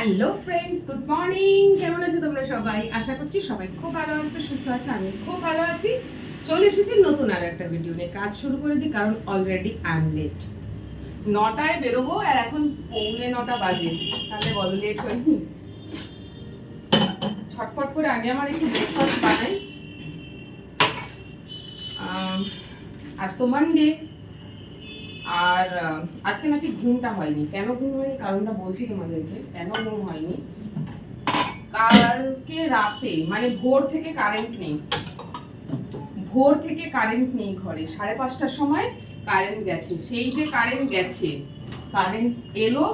Hello friends, good morning. কেমন আছো তোমরা সবাই? আশা করছি সবাই খুব ভালো আছো, সুস্থ আছো আমি খুব ভালো আছি। চলে এসেছি নতুন আর একটা ভিডিও নিয়ে। কাজ শুরু করে দিই, কারণ অলরেডি আই লেট নটায় বেরোবো আর এখন পৌনে নটা বাজে। তাহলে বলো লেট হয়নি। ছটফট করে আগে আমার একটু ব্রেকফাস্ট বানাই। আজ তো মানডে আর আজকে না ঠিক ঘুমটা হয়নি। কেন ঘুম হয়নি? কারণটা বলছি তোমাদেরকে। কেন ঘুম হয়নি? কালকে রাতে মানে ভোর থেকে কারেন্ট নেই। ভোর থেকে কারেন্ট নেই ঘরে। সাড়ে পাঁচটার সময় কারেন্ট গেছে। সেই যে কারেন্ট গেছে কারেন্ট এলো,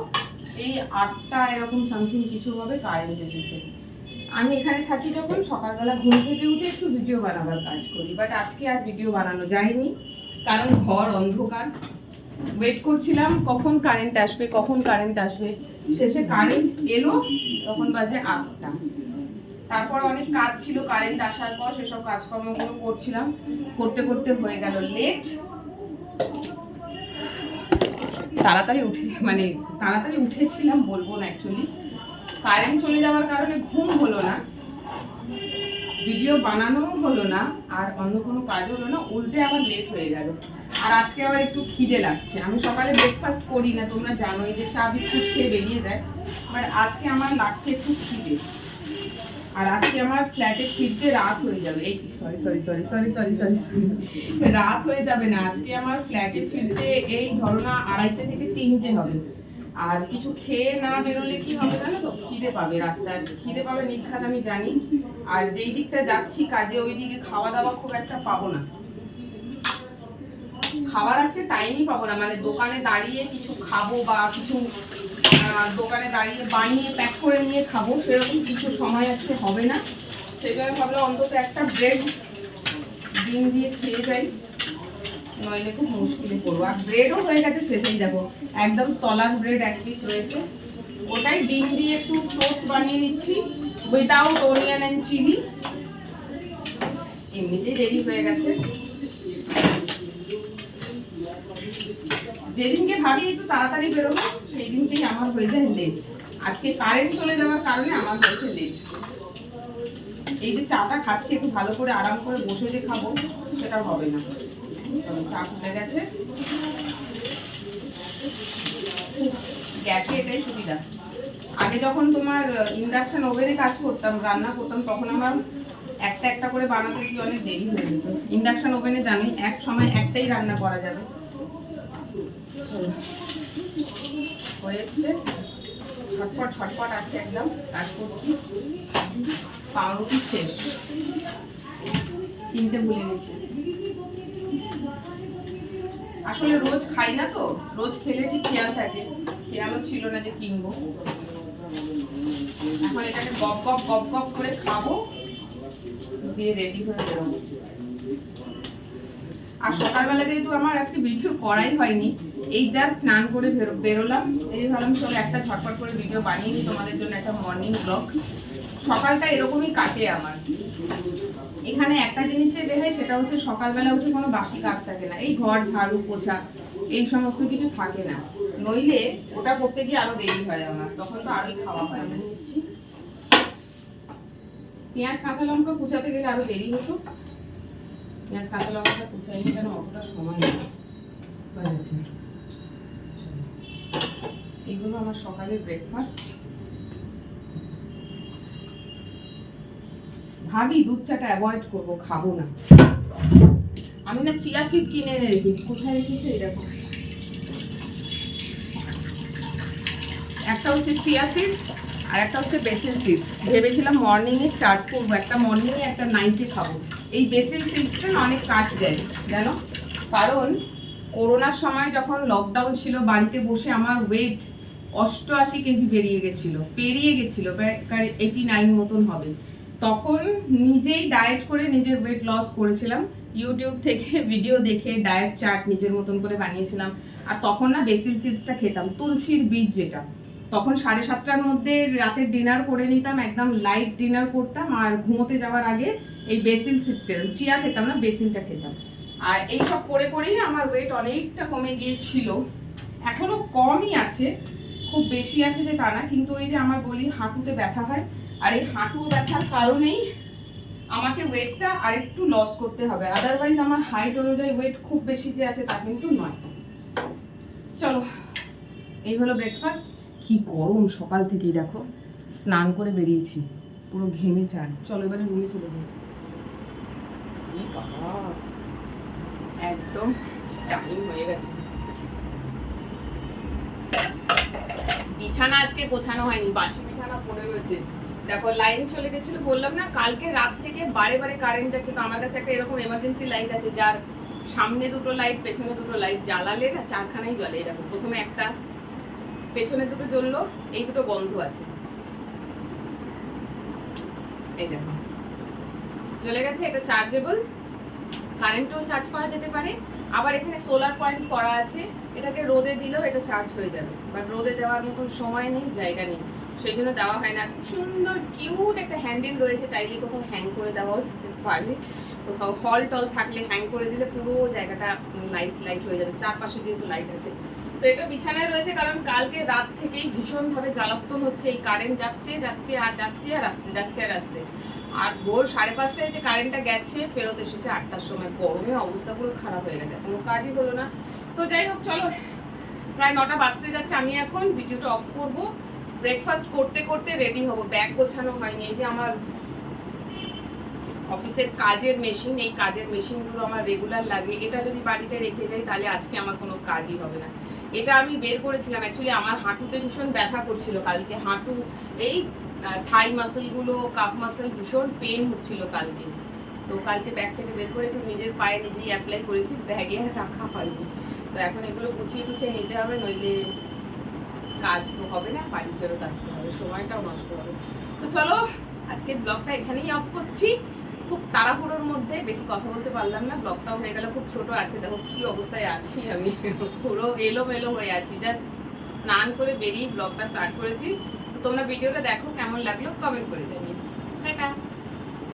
এই আটটা এরকম সামথিং কিছু ভাবে কারেন্ট এসেছে। আমি এখানে থাকি যখন, সকালবেলা ঘুম থেকে উঠে একটু ভিডিও বানাবার কাজ করি। বাট আজকে আর ভিডিও বানানো যায়নি, কারণ ঘর অন্ধকার। ওয়েট করছিলাম, কখন কারেন্ট আসবে, কখন কারেন্ট আসবে। শেষে কারেন্ট এলো, তখন বাজে আটটা। তারপর অনেক কাজ ছিল কারেন্ট আসার পর, সেসব কাজকর্মগুলো করছিলাম। করতে করতে হয়ে গেল লেট তাড়াতাড়ি উঠে মানে তাড়াতাড়ি উঠেছিলাম, বলব না অ্যাকচুয়ালি কারেন্ট চলে যাওয়ার কারণে ঘুম হলো না। ভিডিও বানানোও হলো না, আর অন্য কোনো কাজ হলো না, উল্টে আবার লেট হয়ে গেল। আর আজকে আবার একটু খিদে লাগছে। আমি সকালে ব্রেকফাস্ট করি না, তোমরা জানোই যে চা বিস্কুট খেয়ে বেরিয়ে যায়। বাট আজকে আমার লাগছে একটু খিদে। আর আজকে আমার ফ্ল্যাটে ফিরতে রাত হয়ে যাবে। এই sorry sorry sorry sorry sorry sorry sorry রাত হয়ে যাবে না। আজকে আমার ফ্ল্যাটে ফিরতে এই ধরো না আড়াইটে থেকে তিনটে হবে। আর কিছু খেয়ে না বেরোলে কি হবে জানো তো? খিদে পাবে রাস্তায়। খিদে পাবে নিখাত, আমি জানি। আর যেই দিকটা যাচ্ছি কাজে, ওই দিকে খাওয়া দাওয়া খুব একটা পাবো না। খাবার আজকে টাইমই পাবো না। মানে দোকানে দাঁড়িয়ে কিছু খাব বা কিছু দোকানে দাঁড়িয়ে বানিয়ে প্যাক করে নিয়ে খাব, সেরকম কিছু সময় আজকে হবে না। সেই জন্য ভাবলাম অন্তত একটা ব্রেড ডিম দিয়ে খেয়ে যাই। নইলে খুব মুশকিলে পড়ব আর ব্রেডও হয়ে গেছে, শেষেই দেখো। একদম তলার ব্রেড এক পিস রয়েছে। ওটাই ডিম দিয়ে একটু টোস্ট বানিয়ে নিচ্ছি উইদাউট অনিয়ন অ্যান্ড চিলি এমনিতেই রেডি হয়ে গেছে। যেদিনকে ভাবি একটু তাড়াতাড়ি বেরোবো সেই দিনকেই আমার হয়ে যায় লেট আজকে কারেন্ট চলে যাওয়ার কারণে আমার হয়েছে লেট এই যে চাটা খাচ্ছি, একটু ভালো করে আরাম করে বসে যে খাব, সেটা হবে না। চা খুলে গেছে। গ্যাসে এটাই সুবিধা। আগে যখন তোমার ইন্ডাকশন ওভেনে কাজ করতাম, রান্না করতাম, তখন আমার একটা একটা করে বানাতে কি অনেক দেরি হয়ে যেত। ইন্ডাকশন ওভেনে জানি, এক সময় একটাই রান্না করা যাবে। হয়ে আছে একদম করছি। পাউরুটি শেষ। কিনতে ভুলে গেছি আসলে রোজ খাই না তো? রোজ খেলে ঠিক খেয়াল থাকে। খেয়ালও ছিল না যে কিনবো। এখন এটাকে গপ গপ গপ গপ করে খাব। দিয়ে রেডি হয়ে বেরোবো। আর সকালবেলা যেহেতু আমার আজকে ভিডিও করাই হয়নি, এই জাস্ট স্নান করে বেরো- বেরোলাম। এই ভাবলাম চলো একটা ঝটপট করে ভিডিও বানিয়ে নিই, তোমাদের জন্য একটা মর্নিং ব্লগ সকালটা এরকমই কাটে আমার। এখানে একটা জিনিসের রেহাই সেটা হচ্ছে সকালবেলা উঠে কোনো বাসি কাজ থাকে না। এই ঘর, ঝাড়ু, পোছা, এই সমস্ত কিছু থাকে না। নইলে ওটা করতে গিয়ে আরও দেরি হয় আমার। তখন তো আরোই খাওয়া হয় আমি পেঁয়াজ, কাঁচা লঙ্কা কুচাতে গেলে আরও দেরি হতো। পেঁয়াজ কাঁচা লঙ্কাটা কুচাইনি কেন? অতটা সময় নেই। হয়ে গেছে এইগুলো আমার সকালের ব্রেকফাস্ট ভাবি দুধ চাটা অ্যাভয়েড করব, খাব না। আমি না চিয়া সিড কিনে এনে রেখেছি। কোথায় রেখেছি দেখো? একটা হচ্ছে চিয়া সিড আর একটা হচ্ছে বেসিল সিড ভেবেছিলাম মর্নিংয়ে স্টার্ট করব, একটা মর্নিংয়ে একটা নাইটে খাব। এই বেসিল না অনেক কাজ দেয়, জানো? কারণ করোনার সময় যখন লকডাউন ছিল, বাড়িতে বসে আমার ওয়েট অষ্টআশি কেজি বেরিয়ে গেছিল, পেরিয়ে গেছিল, প্রায় এইটি নাইন মতন হবে। তখন নিজেই ডায়েট করে নিজের ওয়েট লস করেছিলাম। ইউটিউব থেকে ভিডিও দেখে ডায়েট চার্ট নিজের মতন করে বানিয়েছিলাম। আর তখন না বেসিল সিডসটা খেতাম, তুলসীর বীজ যেটা। তখন সাড়ে সাতটার মধ্যে রাতের ডিনার করে নিতাম, একদম লাইট ডিনার করতাম আর ঘুমোতে যাওয়ার আগে এই বেসিল সিডস খেতাম। চিয়া খেতাম না বেসিলটা খেতাম। আর এইসব করে করেই আমার ওয়েট অনেকটা কমে গিয়েছিল। এখনও কমই আছে, খুব বেশি আছে যে তা না, কিন্তু ওই যে আমার বলি হাঁটুতে ব্যথা হয়, আর এই হাঁটু ব্যথার কারণেই আমাকে ওয়েটটা আরেকটু লস করতে হবে। আদারওয়াইজ আমার হাইট অনুযায়ী ওয়েট খুব বেশি যে আছে তা কিন্তু নয়। চলো, এই হলো ব্রেকফাস্ট কি গরম সকাল থেকেই দেখো। স্নান করে বেরিয়েছি, পুরো ঘেমে চান। চলো এবারে রুমে চলে যাই। একদম বিছানা আজকে গোছানো হয়নি, বাসি বিছানা পড়ে রয়েছে। দেখো লাইন চলে গেছিল, বললাম না, কালকে রাত থেকে বারে বারে কারেন্ট যাচ্ছে তো আমার কাছে একটা এরকম এমার্জেন্সি লাইট আছে, যার সামনে দুটো লাইট পেছনে দুটো লাইট জ্বালালে না, চারখানাই জ্বলে। এরকম প্রথমে একটা পেছনে দুটো জ্বললো, এই দুটো বন্ধ আছে। এই দেখো। জ্বলে গেছে, এটা চার্জেবল কারেন্টও চার্জ করা যেতে পারে। আবার এখানে সোলার পয়েন্ট করা আছে, এটাকে রোদে দিলেও এটা চার্জ হয়ে যাবে। বাট রোদে দেওয়ার মতন সময় নেই, জায়গা নেই। সেই জন্য দেওয়া হয় না। খুব সুন্দর কিউট একটা হ্যান্ডেল রয়েছে চাইলে কোথাও হ্যাং করে দেওয়াও যেতে পারে। কোথাও হল টল থাকলে হ্যাং করে দিলে পুরো জায়গাটা লাইট লাইট হয়ে যাবে। চারপাশে যেহেতু লাইট আছে তো এটা বিছানায় রয়েছে কারণ কালকে রাত থেকেই ভীষণভাবে জ্বালাতন হচ্ছে, এই কারেন্ট যাচ্ছে যাচ্ছে, আর যাচ্ছে, আর আসছে, যাচ্ছে, আর আসছে। আর ভোর সাড়ে পাঁচটায় যে কারেন্টটা গেছে, ফেরত এসেছে আটটার সময়। গরমে অবস্থা পুরো খারাপ হয়ে গেছে, কোনো কাজই হলো না। তো যাই হোক, চলো, প্রায় নটা বাজতে যাচ্ছে আমি এখন ভিডিওটা অফ করব। ব্রেকফাস্ট করতে করতে রেডি হব ব্যাগ গোছানো হয়নি। এই যে আমার অফিসের কাজের মেশিন এই কাজের মেশিনগুলো আমার রেগুলার লাগে। এটা যদি বাড়িতে রেখে যাই, তাহলে আজকে আমার কোনো কাজই হবে না। এটা আমি বের করেছিলাম। অ্যাকচুয়ালি আমার হাঁটুতে ভীষণ ব্যথা করছিল কালকে। হাঁটু, এই থাই মাসেলগুলো কাফ মাসেল ভীষণ পেন হচ্ছিল কালকে। তো কালকে ব্যাগ থেকে বের করে একটু নিজের পায়ে নিজেই অ্যাপ্লাই করেছি। ব্যাগে রাখা হয়নি। তো এখন এগুলো গুছিয়ে টুছিয়ে নিতে হবে, নইলে কাজ তো হবে না, বাড়ি ফেরত আসতে হবে। সময়টাও নষ্ট হবে। তো চলো, আজকের ব্লগটা এখানেই অফ করছি। খুব তাড়াহুড়োর মধ্যে বেশি কথা বলতে পারলাম না ব্লগটাও হয়ে গেল, খুব ছোট আছে, দেখো কি অবস্থায় আছি আমি। পুরো এলোমেলো হয়ে আছি জাস্ট স্নান করে বেরিয়ে ব্লগটা স্টার্ট করেছি। তোমরা ভিডিওটা দেখো, কেমন লাগল কমেন্ট করে জানিও।